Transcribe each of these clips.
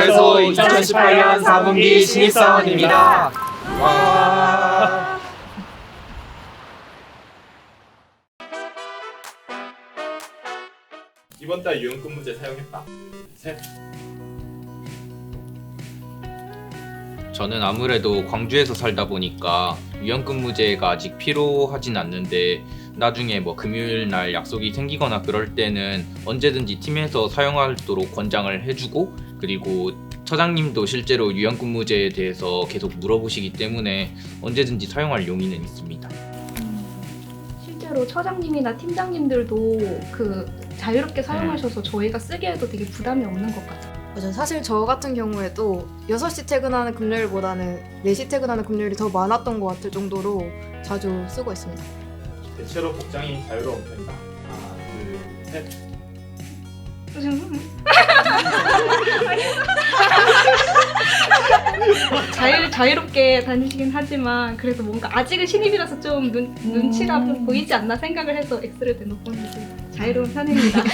전력거래소 2018년 4분기 신입사원입니다. 와. 이번 달 유연근무제 사용했다. 셋. 저는 아무래도 광주에서 살다 보니까 유연근무제가 아직 필요하진 않는데 나중에 뭐 금요일 날 약속이 생기거나 그럴 때는 언제든지 팀에서 사용하도록 권장을 해주고 그리고 처장님도 실제로 유연근무제에 대해서 계속 물어보시기 때문에 언제든지 사용할 용의는 있습니다. 실제로 처장님이나 팀장님들도 그 자유롭게 사용하셔서 저희가 쓰기에도 되게 부담이 없는 것 같아요. 맞아요. 사실 저 같은 경우에도 6시 퇴근하는 금요일보다는 4시 퇴근하는 금요일이 더 많았던 것 같을 정도로 자주 쓰고 있습니다. 대체로 복장이 자유로운 편이다. 하나, 둘, 셋. 자유, 자유롭게 다니시긴 하지만 그래도 뭔가 아직은 신입이라서 좀 눈, 눈치가 좀 보이지 않나 생각을 해서 X를 대놓고 이제 자유로운 편입니다.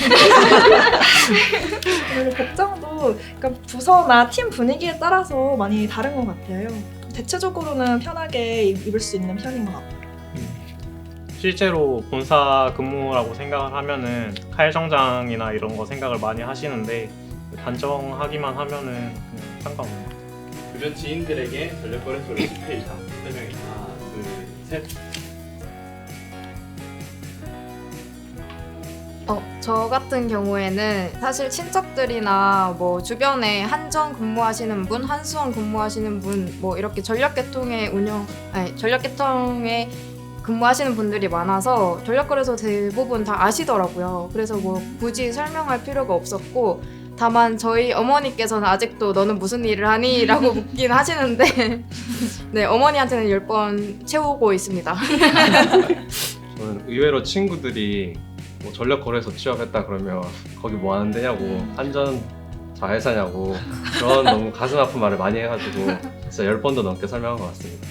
그리고 복장도 그러니까 부서나 팀 분위기에 따라서 많이 다른 것 같아요. 대체적으로는 편하게 입을 수 있는 편인 것 같아요. 실제로 본사 근무라고 생각을 하면은 칼 정장이나 이런 거 생각을 많이 하시는데 단정하기만 하면은 그냥 상관없는 것 같아요. 주변 지인들에게 전력거래소를 10회 이상 설명했다. 하나, 둘, 셋. 어, 저 같은 경우에는 사실 친척들이나 뭐 주변에 한정 근무하시는 분, 한수원 근무하시는 분, 뭐 이렇게 전력계통에 운영, 아니 전력계통에 근무하시는 분들이 많아서 전력거래소 대부분 다 아시더라고요. 그래서 뭐 굳이 설명할 필요가 없었고 다만 저희 어머니께서는 아직도 너는 무슨 일을 하니? 라고 묻긴 하시는데 네 어머니한테는 열 번 채우고 있습니다. 저는 의외로 친구들이 뭐 전력 거래소 취업했다 그러면 거기 뭐 하는 데냐고 한전 자회사냐고 그런 너무 가슴 아픈 말을 많이 해가지고 진짜 열 번도 넘게 설명한 것 같습니다.